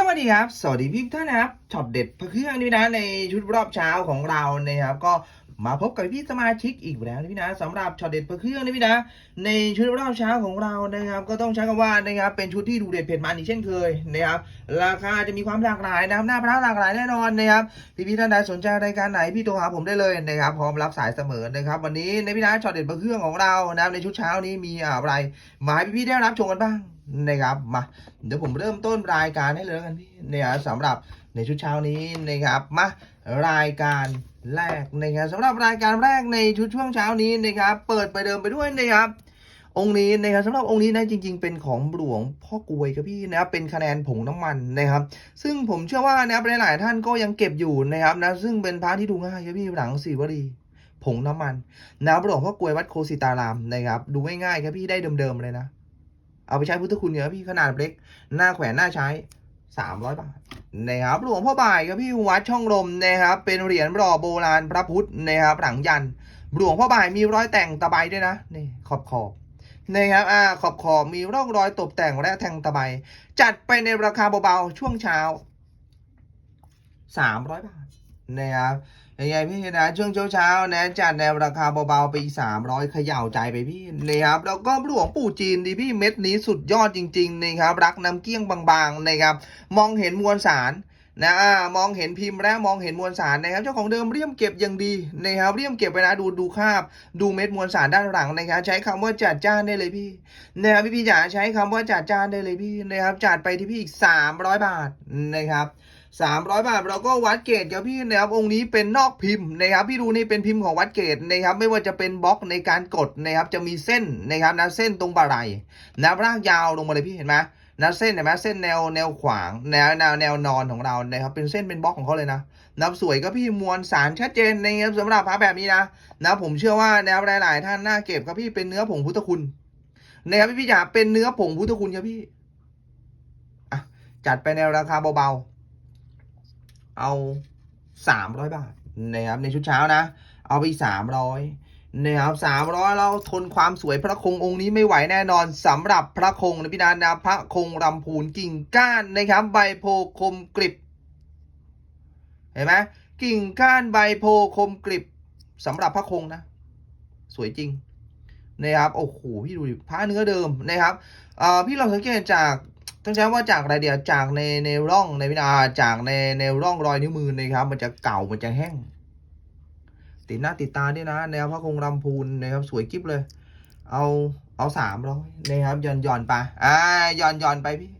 สวัสดีครับ สวัสดีพี่ท่านนะครับช็อตเด็ดพระเครื่องนี่นะในชุดรอบเช้าของเรานะครับ ก็มาพบกับพี่สมาชิกอีกแล้วนะพี่นะสำหรับช็อตเด็ดพระเครื่องนี่พี่นะในชุดรอบเช้าของเรานะครับ ก็ต้องใช้คำว่านะครับเป็นชุดที่ดูเด็ดเผ็ดมันอีกเช่นเคยนะครับราคาจะมีความหลากหลายนะครับหน้าพระหลากหลายแน่นอนนะครับพี่พี่ๆท่านใดสนใจรายการไหนพี่โทรหาผมได้เลยนะครับพร้อมรับสายเสมอนะครับวันนี้ในพี่นะช็อตเด็ดพระเครื่องของเรานะในชุดเช้านี้มีอะไรมาให้พี่ๆได้รับชมกันบ้าง นะครับมาเดี๋ยวผมเริ่มต้นรายการให้เลยกันพี่เนี่ยสำหรับในชุดเช้านี้นะครับมารายการแรกนะครับสำหรับรายการแรกในชุดช่วงเช้านี้นะครับ เปิดไปเดิมไปด้วยนะครับ องค์นี้นะครับสำหรับองค์นี้นะจริง ๆ เป็นของหลวงพ่อกลวยครับพี่นะครับเป็นคะแนนผงน้ำมันนะครับ ซึ่งผมเชื่อว่านะครับหลายๆท่านก็ยังเก็บอยู่นะครับนะซึ่งเป็นพระที่ดูง่ายครับพี่หลังสีวรีผงน้ำมันนะครับหลวงพ่อกลวยวัดโคสิตารามนะครับดูง่ายๆครับพี่ได้เดิมๆเลยนะ เอาไปใช้พุทธคุณเนี่ยครับพี่ขนาดเล็ก หน้าแขวนหน้าใช้ 300 บาทนะครับหลวงพ่อบ่ายครับพี่วัดช่องลมนะครับ เป็นเหรียญหล่อโบราณพระพุทธนะครับหลังยันหลวงพ่อบ่ายมีรอยแต่งตะไบด้วยนะนี่ขอบขอบนะครับอ่าขอบขอบมีร่องรอยตกแต่งและแทงตะไบจัดไปในราคาเบาๆช่วงเช้า 300 บาทนะครับ ยังไงพี่นะช่วงเช้าๆนะจัดในราคาเบาๆไปอีก300เขย่าใจไปพี่นะครับแล้วก็หลวงปู่จีนดีพี่เม็ดนี้สุดยอดจริงๆนะครับรักน้ำเกี้ยงบางๆนะครับมองเห็นมวลสารนะมองเห็นพิมพ์และมองเห็นมวลสารนะครับ เจ้าของเดิมเรียมเก็บอย่างดีนะครับเรียมเก็บไปนะดูดูคาบ ดูเม็ดมวลสารด้านหลังนะครับใช้คำว่าจัดจ้านได้เลยพี่นะครับพี่พี่จ๋าใช้คำว่าจัดจ้านได้เลยพี่นะครับจัดไปที่พี่อีก 300 บาทนะครับ สามร้อยบาทเราก็วัดเกรดครับพี่นะครับองค์นี้เป็นนอกพิมพ์นะครับพี่ดูนี่เป็นพิมพ์ของวัดเกรดนะครับไม่ว่าจะเป็นบล็อกในการกดนะครับจะมีเส้นนะครับนะเส้นตรงบาไหลนะรากยาวลงมาเลยพี่เห็นไหมนะเส้นเห็นไหมเส้นแนวแนวขวางแนวแนวแนวนอนของเรานะครับเป็นเส้นเป็นบล็อกของเขาเลยนะนับสวยก็พี่มวลสารชัดเจนนะครับสำหรับพระแบบนี้นะนะผมเชื่อว่าแนวหลาย ๆ ท่านน่าเก็บครับพี่เป็นเนื้อผงพุทธคุณนะครับพี่พี่จ๋าเป็นเนื้อผงพุทธคุณครับพี่จัดไปในราคาเบาๆ เอาสามร้อยบาทนะครับในชุดเช้านะ เอาไปสามร้อยนะครับสามร้อยเราทนความสวยพระคงองค์นี้ไม่ไหวแน่นอนสำหรับพระคงนะพี่นันนะพระคงรำพูนกิ่งก้านนะครับ ใบโพคมกริบเห็นไหมกิ่งก้านใบโพคมกริบสำหรับพระคงนะ สวยจริงนะครับโอ้โหพี่ดูดิพระเนื้อเดิมนะครับพี่ลองสังเกตจาก ต้องใช้ว่าจากอะไรเดียวจากในในร่องในวินาจากในในร่องรอยนิ้วมือนะครับ มันจะเก่ามันจะแห้ง ติดหน้าติดตาด้วยนะแนวพระคงรำพูนนะครับ สวยกิ๊บเลย เอาเอาสามร้อยนะครับย่อนย่อนไปอ่าย่อนย่อนไปพี่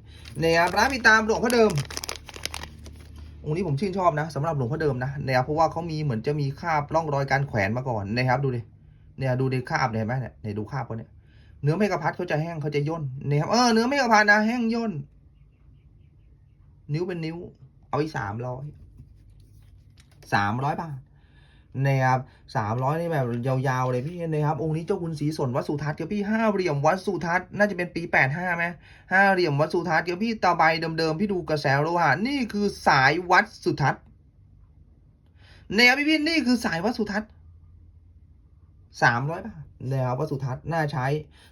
นะครับร้านมีตามหลวงพ่อเดิมองค์นี้ผมชื่นชอบนะสำหรับหลวงพ่อเดิมนะนะครับเพราะว่าเขามีเหมือนจะมีคาบร่องรอยการแขวนมาก่อนนะครับ ดูดิเนี่ยดูดิคาบเนี่ยเห็นไหมเนี่ยดูคาบเขาเนี่ย เนื้อเมกะพัดเขาจะแห้งเขาจะย่นนะครับเออเนื้อเมกะพัดนะแห้งย่น นิ้วเป็นนิ้ว เอาอีสามร้อยสามร้อยบาทนะครับสามร้อยนี่แบบยาวๆเลยพี่นะครับองค์นี้เจ้าคุณศรีสนวัดสุทัศน์ครับพี่ห้าเหลี่ยมวัดสุทัศน์น่าจะเป็นปีแปดห้าไหมห้าเหลี่ยมวัดสุทัศน์ครับพี่ตาใบเดิมๆพี่ดูกระแสโลหะนี่คือสายวัดสุทัศน์นะครับพี่พี่นี่คือสายวัดสุทัศน์ สามร้อยบาทนะครับวัสุทัศน์น่าใช้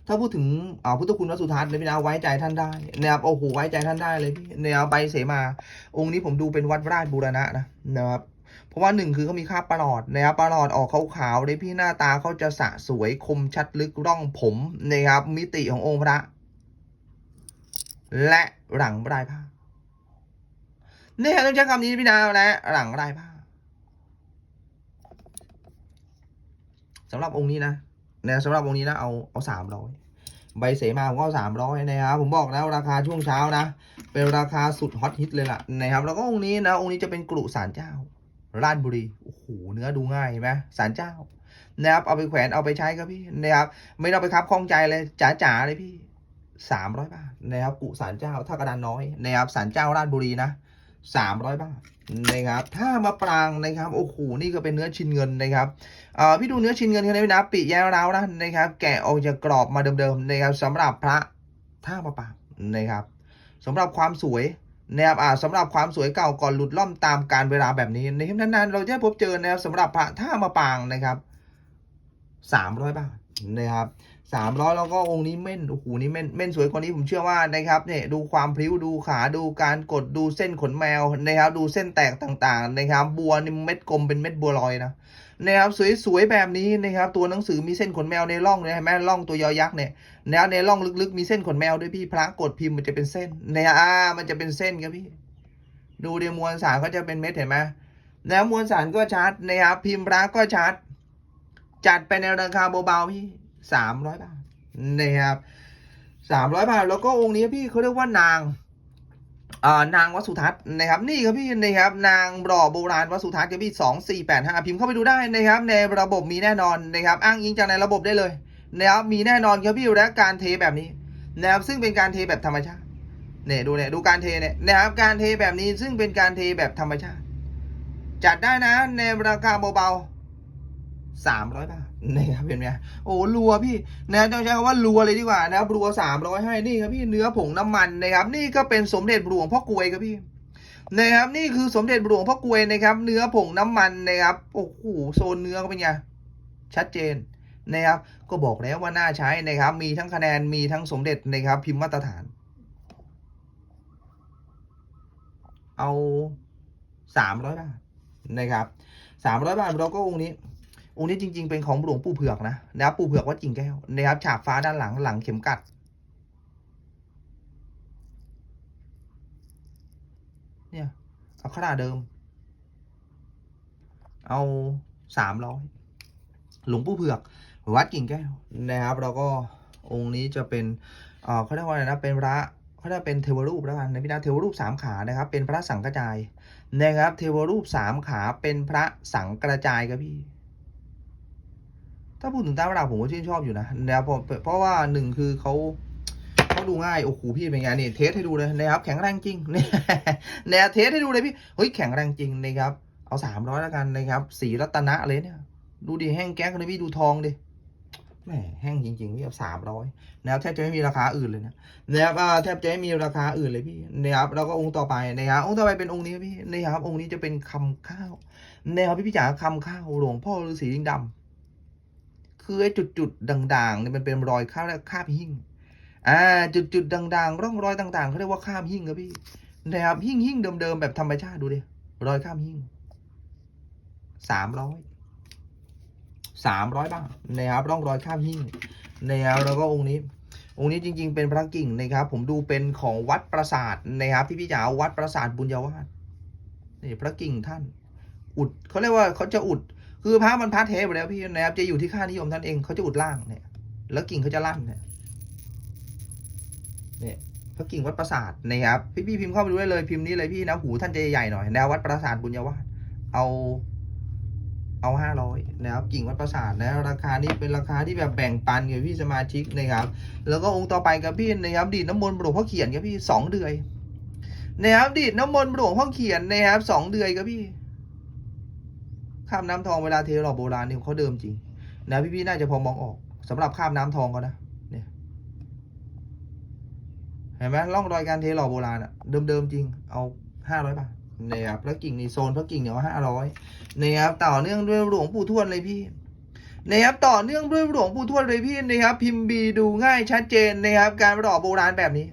ถ้าพูดถึงอ่าพุทธคุณวัสุทัศน์เนี่ยพี่นะไว้ใจท่านได้นะครับโอ้โหไว้ใจท่านได้เลยพี่นะครับใบเสมา องค์นี้ผมดูเป็นวัดราชบูรณะนะนะครับเพราะว่าหนึ่งคือเขามีค่าประหลอดนะครับประหลอดออกขาวๆเลยพี่หน้าตาเขาจะสะสวยคมชัดลึกร่องผมนะครับมิติขององค์พระ และหลังปลายผ้านี่ครับต้องใช้คำนี้พี่นาและหลังปลายผ้า สำหรับองค์นี้นะนะสำหรับองค์นี้นะเอาเอาสามร้อยใบเสมาผมก็เอาสามร้อยนะครับผมบอกแล้วราคาช่วงเช้านะ เป็นราคาสุดฮอตฮิตเลยล่ะนะครับแล้วก็องค์นี้นะองค์นี้จะเป็นกรุสารเจ้า ราชบุรีโอ้โหเนื้อดูง่ายเห็นไหมสารเจ้านะครับเอาไปแขวนเอาไปใช้ครับพี่นะครับไม่ต้องไปคับข้องใจเลยจ๋าๆเลยพี่สามร้อยบาทนะครับกุสารเจ้าท่ากระดานน้อยนะครับสารเจ้าราชบุรีนะสามร้อยบาท นะครับถ้ามาปรางนะครับโอ้โหนี่ก็เป็นเนื้อชิ้นเงินนะครับพี่ดูเนื้อชิ้นเงินเขาเลยนะปีแย้วร้าวนะนะครับ แกะออกจากกรอบมาเดิมๆนะครับสำหรับพระท่ามาปางนะครับสำหรับความสวยนะครับอ่าสำหรับความสวยเก่าก่อนหลุดล่อมตามการเวลาแบบนี้ในครับนานๆ เราจะพบเจอนะครับสำหรับพระท่ามาปางนะครับสามร้อยบาทนะครับ สามร้อยแล้วก็องค์นี้เม่นโอ้โหนี่เม่นเม่นสวยกว่านี้ผมเชื่อว่านะครับเนี่ยดูความพริ้วดูขาดูการกดดูเส้นขนแมวนะครับ ดูเส้นแตกต่างๆนะครับ บัวนี่เม็ดกลมเป็นเม็ดบัวลอยนะนะครับสวยๆแบบนี้นะครับตัวหนังสือมีเส้นขนแมวในร่องเลยเห็นไหมร่องตัวยอยักษ์เนี่ยนะในร่องลึกๆ มีเส้นขนแมวด้วยพี่พระกดพิมพ์มันจะเป็นเส้นเนี่ยอ่ามันจะเป็นเส้นครับพี่ ดูเดียมวลสารก็จะเป็นเม็ดเห็นไหมแล้วมวลสารก็ชัดนะครับพิมพ์พระก็ชัด จัดไปในราคาเบาๆพี่ สามร้อยบาทนะครับสามร้อยบาทแล้วก็องค์นี้พี่เขาเรียกว่านางนางวัสุทัศน์นะครับนี่ครับพี่นะครับนางรอโบราณวัสุทัศน์ครับพี่สองสี่แปดห้าพิมพ์เข้าไปดูได้นะครับ ในระบบมีแน่นอนนะครับอ้างอิงจากในระบบได้เลยนะครับมีแน่นอนครับพี่และการเทแบบนี้นะครับซึ่งเป็นการเทแบบธรรมชาติเนี่ยดูเนี่ยดูการเทเนี่ยนะครับการเทแบบนี้ซึ่งเป็นการเทแบบธรรมชาติ จัดได้นะในราคาเบาๆสามร้อยบาท นะครับเป็นไงโอ้รัวพี่นะต้องใช้คำว่ารัวเลยดีกว่านะครับรัวสามร้อยให้นี่ครับพี่เนื้อผงน้ำมันนะครับ นี่ก็เป็นสมเด็จหลวงพ่อกวยครับพี่นะครับนี่คือสมเด็จหลวงพ่อกวยนะครับ เนื้อผงน้ำมันนะครับโอ้โหโซนเนื้อก็เป็นไงชัดเจนนะครับ ก็บอกแล้วว่าน่าใช้นะครับ มีทั้งคะแนนมีทั้งสมเด็จนะครับ พิมพ์มาตรฐาน เอาสามร้อยบาทนะครับสามร้อยบาทแล้วก็องค์นี้ องค์นี้จริง ๆ เป็นของหลวงปู่เผือกนะนะครับปู่เผือกวัดกิ่งแก้วนะครับฉากฟ้าด้านหลังหลังเข็มกัดเนี่ยเอาขนาดเดิม เอาสามร้อยหลวงปู่เผือกวัดกิ่งแก้วนะครับแล้วก็องค์นี้จะเป็นเขาเรียกว่าอะไรนะเป็นพระเขาเรียกเป็นเทวรูปแล้วกันนะพี่นะเทวรูปสามขานะครับ เป็นพระสังกระจายนะครับ เทวรูปสามขาเป็นพระสังกระจายครับพี่ ถ้าพูดถึงตามระดับผมก็ชื่นชอบอยู่นะนะครับเพราะเพราะว่าหนึ่งคือเขาเขาดูง่ายโอ้โหพี่เป็นไงนี่เทสให้ดูเลยนะครับ แข็งแรงจริงเนี่ยเนี่ยเทสให้ดูเลยพี่เฮ้ยแข็งแรงจริงนะครับ เอาสามร้อยแล้วกันนะครับ สีรัตนะเลยเนี่ย ดูดิแห้งแก๊กเลยพี่ดูทองดิแหมแห้งจริงๆพี่เอาสามร้อยนะครับแทบจะไม่มีราคาอื่นเลยนะนะครับแทบจะไม่มีราคาอื่นเลยพี่นะครับแล้วก็องค์ต่อไปนะครับองค์ต่อไปเป็นองค์นี้พี่นะครับองค์นี้จะเป็นคำข้าวนะครับพี่พี่จ๋าคำข้าวหลวงพ่อฤาษีลิงดำ คือไอ้จุดๆด่างๆเนี่ยมันเป็นรอยข้าวและคาบหิ้งอ่าจุดๆด่างๆ ร่องรอยต่างๆเขาเรียกว่าข้ามหิ้งครับพี่นะครับหิ้งหิ้งเดิมๆแบบธรรมชาติดูดิรอยข้ามหิ้งสามร้อยสามร้อยบ้าทนะครับร่องรอยข้ามหิ้งนะครับแล้วก็องค์นี้องค์นี้จริง ๆ เป็นพระกิ่งนะครับ ผมดูเป็นของวัดปราสาทนะครับพี่พี่จ๋าวัดปราสาทบุญยวาสนี่พระกิ่งท่าน อุดเขาเรียกว่าเขาจะอุด คือพระมันพระเทไปแล้วพี่นะครับจะอยู่ที่ค่านิยมท่านเองเขาจะอุดล่างเนี่ย แล้วกิ่งเขาจะลั่นเนี่ยเนี่ยพระกิ่งวัดปราสาทนะครับพี่พี่พิมพ์เข้าไปดูได้เลยพิมพ์นี้เลยพี่นะหูท่านจะใหญ่หน่อยแนววัดปราสาทบุญยวาสเอา เอาห้าร้อยนะครับกิ่งวัดประสาทนะราคานี้เป็นราคาที่แบบแบ่งปันกับพี่สมาชิกนะครับ แล้วก็องค์ต่อไปกับพี่นะครับดีดน้ำมนต์หลวงพ่อเขียนครับพี่สองเดือยนะครับดีดน้ำมนต์หลวงพ่อเขียนนะครับสองเดือยครับพี่ ข้ามน้ำทองเวลาเทหล่อโบราณเนี่ยเขาเดิมจริง นะพี่ๆน่าจะพอมองออกสำหรับข้ามน้ำทองเขานะเนี่ยเห็นไหมร่องรอยการเทหล่อโบราณอะเดิมๆจริง เอาห้าร้อยบาทนะครับแล้วกิ่งนี่โซนพระกิ่งเนี่ยเอาห้าร้อยนะครับต่อเนื่องด้วยหลวงปู่ทวดเลยพี่นะครับต่อเนื่องด้วยหลวงปู่ทวดเลยพี่นะครับ พิมพ์บีดูง่ายชัดเจนนะครับ การประดอโบราณแบบนี้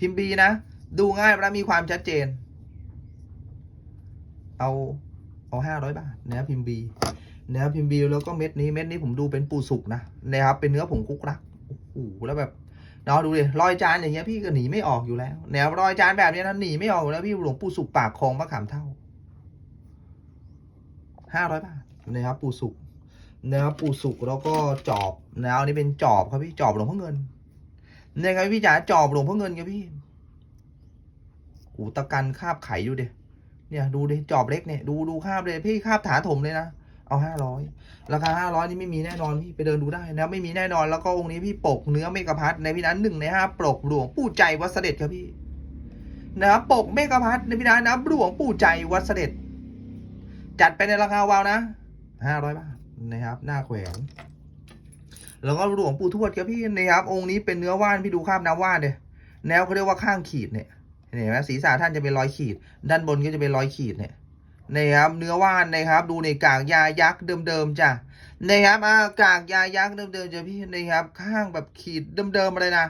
พิมพ์บีนะ ดูง่ายและมีความชัดเจน เอา เอาห้าร้อยบาทนะครับพิมพ์บีนะครับพิมพ์บีแล้วก็เม็ดนี้เม็ดนี้ผมดูเป็นปูสุกนะนะครับเป็นเนื้อผงคุกรักโอ้โหแล้วแบบเนาะดูดิรอยจานอย่างเงี้ยพี่ก็หนีไม่ออกอยู่แล้วแนวรอยจานแบบนี้นะหนีไม่ออกแล้วพี่หลวงปู่สุกปากคลองมะขามเท่าห้าร้อยบาทนะครับปูสุกนะครับปูสุกแล้วก็จอบนะครับอันนี้เป็นจอบครับพี่จอบหลวงพ่อเงินเนี่ยครับพี่จ๋าจอบหลวงพ่อเงินครับพี่หูตะกันคาบไข่ดูดิ เนี่ยดูดิจอบเล็กเนี่ยดูดูคาบเลยพี่คาบถาถมเลยนะเอาห้าร้อยราคาห้าร้อยนี่ไม่มีแน่นอนพี่ไปเดินดูได้นะไม่มีแน่นอนแล้วก็องค์นี้พี่ปกเนื้อเมกะพัทในพี่นั้นหนึ่งในห้าปกหลวงปู่ใจวัดเสด็จครับพี่นะครับปกเมกะพัทในพี่นั้นนะหลวงปู่ใจวัดเสด็จ จัดไปในราคาวาวนะห้าร้อยบาทนะครับ หน้าแขวนแล้วก็หลวงปู่ทวดครับพี่นะครับองค์นี้เป็นเนื้อว่านพี่ดูข้ามน้ำว่านเนี่ยแนวเขาเรียกว่าข้างขีดเนี่ย เห็นไหมศีรษะท่านจะเป็นรอยขีด ด้านบนก็จะเป็นรอยขีดเนี่ยนะครับเนื้อว่านนะครับ ดูในกากยายักษ์เดิมๆจ้ะนะครับอ่ากากยายักษ์เดิมๆจ้ะพี่นะครับ ข้างแบบขีดเดิมๆอะไรนะ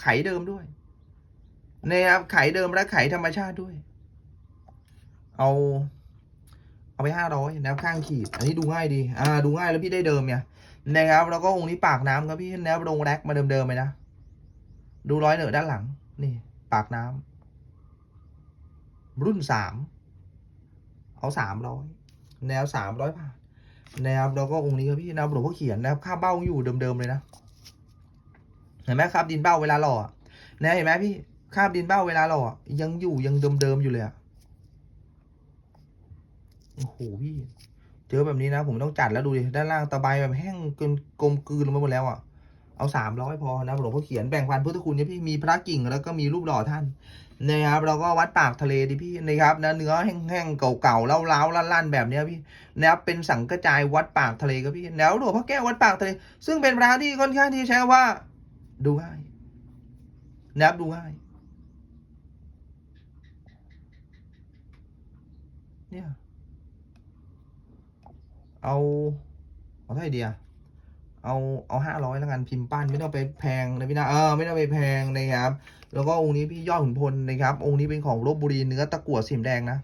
ไขเดิมด้วยนะครับไขเดิมและไขธรรมชาติด้วย เอา เอาไปห้าร้อยนะครับข้างขีด อันนี้ดูง่ายดี อ่า ดูง่ายแล้วพี่ได้เดิมเนี่ยนะครับ แล้วก็องค์นี้ปากน้ำครับพี่แนวลงแร็กมาเดิมๆเลยนะดูร้อยเหนือด้านหลังนี่ ปากน้ำรุ่นสามเอาสามร้อยแนวสามร้อยบาทนะครับแล้วก็องค์นี้ครับพี่แนวหลวงพ่อเขียนนะครับค่าเบ้าอยู่เดิมๆเลยนะเห็นไหมครับ ดินเบ้าเวลาหล่ออะนะเห็นไหมพี่คราบดินเบ้าเวลาหล่อยังอยู่ยังเดิมๆอยู่เลยอะโอ้โหพี่เจอแบบนี้นะ ผมต้องจัดแล้วดูดิด้านล่างตะไบแบบแห้งเกินกลมกลืนลงไปหมดแล้วอะ เอาสามร้อยพอนะหลวงพ่อเขียนแบ่งปันพุทธคุณเนี่ยพี่มีพระกิ่งแล้วก็มีรูปหล่อท่านนะครับแล้วก็วัดปากทะเลดิพี่นะครับนะเนื้อแห้งๆเก่าๆเล้าๆลั่นๆแบบเนี้ยพี่นะครับเป็นสังกระจายวัดปากทะเลครับพี่แล้วหลวงพ่อแก้ววัดปากทะเล ซึ่งเป็นพระที่ค่อนข้างที่ใช้ว่า ดูง่ายนะครับดูง่ายเนี่ยเอาเอาเท่าไหร่ดีอะ เอาเอาห้าร้อยแล้วกันพิมพ์ปั้นไม่ต้องไปแพงนะพี่นะเออไม่ต้องไปแพงนะครับ แล้วก็องค์นี้พี่ยอดขุนพลนะครับ องค์นี้เป็นของลบบุรีเนื้อตะกั่วสีแดงนะ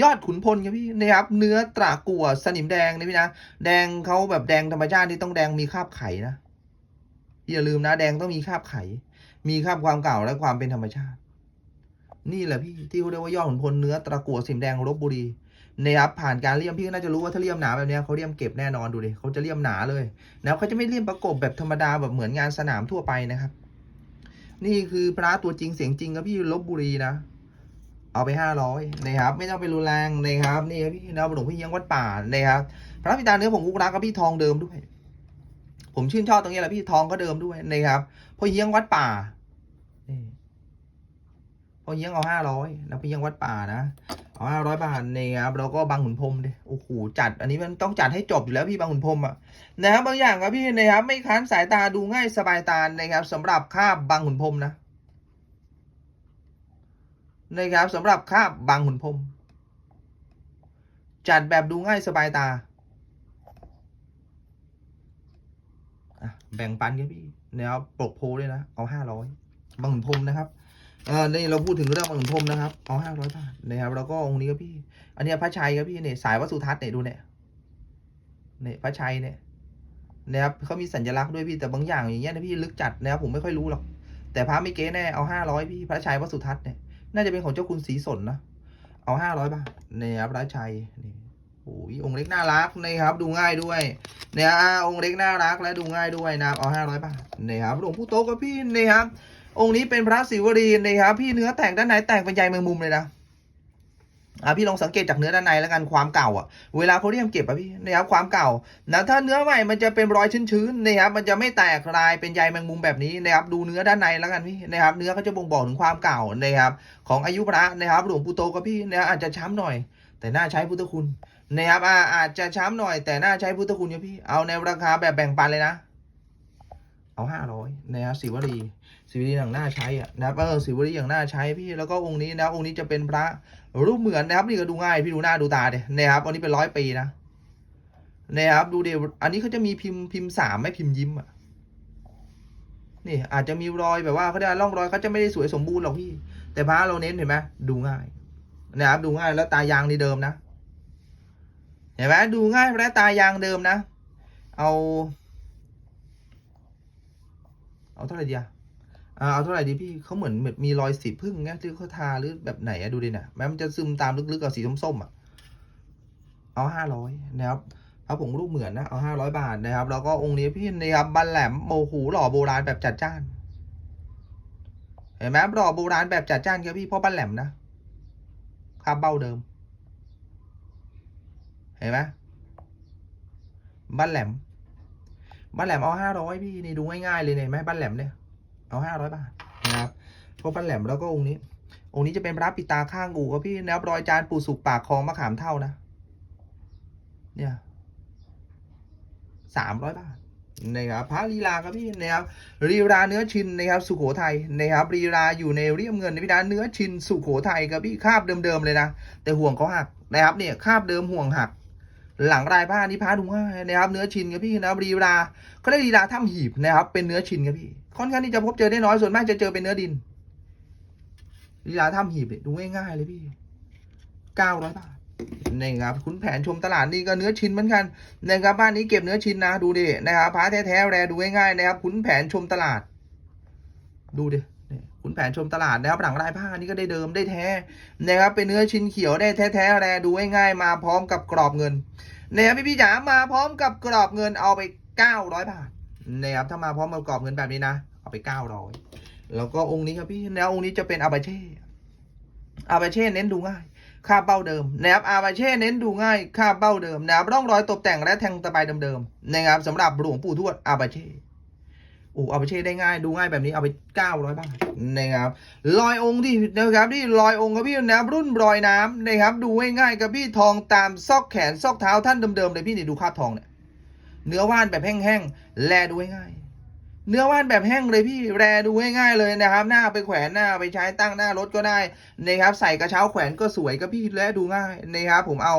ยอดขุนพลครับพี่นะครับเนื้อตะกั่วสนิมแดงนะพี่นะแดงเขาแบบแดงธรรมชาติที่ต้องแดงมีคราบไข่นะอย่าลืมนะแดงต้องมีคราบไข่มีคราบความเก่าและความเป็นธรรมชาติ นี่แหละพี่ที่เขาเรียกว่ายอดขุนพลเนื้อตะกั่วสีแดงลบบุรี นะครับผ่านการเลี่ยมพี่ก็น่าจะรู้ว่าถ้าเลี่ยมหนาแบบเนี้ยเขาเลี่ยมเก็บแน่นอนดูดิเขาจะเลี่ยมหนาเลยนะเขาจะไม่เลี่ยมประกบแบบธรรมดาแบบเหมือนงานสนามทั่วไปนะครับ นี่คือพระตัวจริงเสียงจริงครับพี่ลบบุรีนะเอาไปห้าร้อยนะครับ ไม่ต้องไปรุนแรงนะครับนี่ครับพี่นะหลวงพี่ยังวัดป่านะครับพระพิตาเนื้อผมกุกรักกับพี่ทองเดิมด้วย ผมชื่นชอบตรงนี้แหละพี่ทองก็เดิมด้วยนะครับพอเฮียงวัดป่า พอเฮียงเอาห้าร้อยนะพี่เฮียงวัดป่านะ เอาห้าร้อยบาทนะครับแล้วก็บางขุนพรมดิโอ้โหจัด อันนี้มันต้องจัดให้จบอยู่แล้วพี่บางขุนพรมอะนะครับบางอย่างครับพี่นะครับไม่ค้านสายตาดูง่ายสบายตานะครับสำหรับคาบบางขุนพรมนะนะครับสำหรับคาบบางขุนพรมจัดแบบดูง่ายสบายตาแบ่งปันกันพี่แนวปลกโพด้วยนะ เอาห้าร้อยบางขุนพรมนะครับ ออนี่เราพูดถึงเรื่องบางขุนพรมนะครับ เอาห้าร้อยบาทนะครับแล้วก็องค์นี้ครับพี่ อันนี้พระชัยครับพี่เนี่ยสายวัสุทัศน์เนี่ยดูเนี่ยเนี่ยพระชัยเนี่ยนะครับเขามีสัญลักษณ์ด้วยพี่แต่บางอย่างอย่างเงี้ยนะพี่ลึกจัดนะครับผมไม่ค่อยรู้หรอก แต่พระไม่เก๊แน่เอาห้าร้อยพี่พระชัยวัสุทัศน์เนี่ยน่าจะเป็นของเจ้าคุณศรีสนนะเอาห้าร้อยบาทนี่ยครับพระชัยนี่โอ้ยองค์เล็กน่ารักนะครับ ดูง่ายด้วยเนี่ยอะองค์เล็กน่ารักและดูง่ายด้วยนะครับเอาห้าร้อยบาทนะครับหลวงปู่โตกับพี่นะครับ องค์นี้เป็นพระศิวรีนะครับ พี่เนื้อแตกด้านในแตกเป็นใยแมงมุมเลยนะอะพี่ลองสังเกตจากเนื้อด้านในแล้วกันความเก่าอะเวลาเขาเรียมเก็บอะพี่นะครับความเก่านะถ้าเนื้อใหม่มันจะเป็นรอยชื้นๆนะครับมันจะไม่แตกลายเป็นใยแมงมุมแบบนี้นะครับดูเนื้อด้านในแล้วกันพี่นะครับเนื้อเขาจะบ่งบอกถึงความเก่านะครับของอายุพระนะครับหลวงปู่โตกับพี่นะอาจจะช้ำหน่อย แต่น่าใช้พุทธคุณนะครับอาอาจจะช้ำหน่อย แต่น่าใช้พุทธคุณครับพี่เอาในราคาแบบแบ่งปันเลยนะ เอาห้าร้อยนะครับสิวลีสิวลีอย่างน่าใช้อะนะครับเออสิวลีอย่างน่าใช้พี่แล้วก็องค์นี้นะองค์นี้จะเป็นพระรูปเหมือนนะครับนี่ก็ดูง่ายพี่ดูหน้าดูตาเดยนะครับอันนี้เป็นร้อยปีนะนะครับดูเดี๋ยวอันนี้เขาจะมีพิมพ์พิมพ์สามไม่พิมพ์ยิ้มอะนี่อาจจะมีรอยแบบว่าเขาได้ร่องรอยเขาจะไม่ได้สวยสมบูรณ์หรอกพี่ แต่พระเราเน้นเห็นไหมดูง่ายนะครับดูง่ายแล้วตายางนี่เดิมนะเห็นไหมดูง่ายและตายางเดิมนะ เอา เอาเท่าไหร่ดีอะอ่าเอาเท่าไหร่ดีพี่เขาเหมือนมีรอยสีพึ่งเงี้ยที่เขาทาหรือแบบไหนอะดูดินะแม้มันจะซึมตามลึกๆกับสีส้มๆอะเอาห้าร้อยนะครับพระผงรูปเหมือนนะเอาห้าร้อยบาทนะครับ แล้วก็องค์นี้พี่นะครับบันแหลมโมหูหล่อโบราณแบบจัดจ้านเห็นไหมหล่อโบราณแบบจัดจ้านครับพี่เพราะบันแหลมนะคาเบ้าเดิม เห็นไหมบ้านแหลม บ้านแหลมเอาห้าร้อยพี่นี่ดูง่ายๆเลยเนี่ยไหมบ้านแหลมเนี่ยเอาห้าร้อยบาทนะครับพราะบ้านแหลมแล้วก็องค์นี้ องค์นี้จะเป็นพระปิตาข้างอู่ครับพี่แนวรอยจานปูสุกปากคลองมะขามเท่านะ เนี่ยสามร้อยบาทนะครับพระลีลาครับพี่นะครับลีลาเนื้อชินนะครับสุโขทัยนะครับลีลาอยู่ในเรียมเงินนะพี่นะเนื้อชินสุโขทัยครับพี่คาบเดิมๆเลยนะแต่ห่วงเขาหักนะครับเนี่ยคาบเดิมห่วงหัก หลังรายผ้านี่พาดูง่ายนะครับเนื้อชินครับพี่นะครับรีลาเขาเรียกรีลาถ้ำหีบนะครับเป็นเนื้อชินครับพี่ค่อนข้างที่จะพบเจอได้น้อยส่วนมากจะเจอเป็นเนื้อดินรีลาถ้ำหีบดูง่ายๆเลยพี่เก้าร้อยบาทนี่ครับคุณแผนชมตลาดนี่ก็เนื้อชินเหมือนกันนะครับบ้านนี้เก็บเนื้อชินนะดูดินะครับพาแท้ๆแรดูง่ายๆนะครับคุณแผนชมตลาด ดูดิ คุณแผนชมตลาดนะครับหลังรายผ้านี่ก็ได้เดิมได้แท้นะครับเป็นเนื้อชิ้นเขียวได้แท้ๆแรดูง่ายๆมาพร้อมกับกรอบเงินนะครับพี่พี่จ๋ามาพร้อมกับกรอบเงินเอาไปเก้าร้อยบาทนะครับถ้ามาพร้อมกับกรอบเงินแบบนี้นะเอาไปเก้าร้อยแล้วก็องค์นี้ครับพี่แนวองค์นี้จะเป็นอาบาเช่อาบาเช่เน้นดูง่ายค่าเป้าเดิมนะครับอาบาเช่เน้นดูง่ายค่าเป้าเดิมนะครับร่องรอยตกแต่งและแทงตะไบเดิมๆนะครับสำหรับหลวงปู่ทวดอาบาเช่ โอ้เอาไปเช่ได้ง่ายดูง่ายแบบนี้เอาไปเก้าร้อยบาทนะครับลอยองค์ที่นะครับที่ลอยองค์กับพี่นะรุ่นลอยน้ำนะครับดูง่ายๆกับพี่ทองตามซอกแขนซอกเท้าท่านเดิมๆเลยพี่นี่ดูคาบทองเนี่ยเนื้อว่านแบบแห้งๆแลดูง่ายเนื้อว่านแบบแห้งเลยพี่แลดูง่ายๆเลยนะครับ หน้าไปแขวนหน้าไปใช้ตั้งหน้ารถก็ได้นะครับ ใส่กระเช้าแขวนก็สวยกับพี่และดูง่ายนะครับ ผมเอา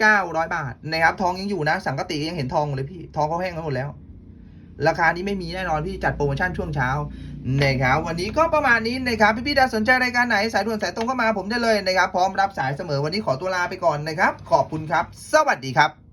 เก้าร้อยบาทนะครับ ทองยังอยู่นะ สังกติยังเห็นทองเลยพี่ ทองเขาแห้งไปหมดแล้ว ราคานี้ไม่มีแน่นอนพี่จัดโปรโมชั่นช่วงเช้านะครับวันนี้ก็ประมาณนี้นะครับพี่พี่ๆถ้าสนใจรายการไหนสายด่วนสายตรงเข้ามาผมได้เลยนะครับ พร้อมรับสายเสมอวันนี้ขอตัวลาไปก่อนนะครับ ขอบคุณครับ สวัสดีครับ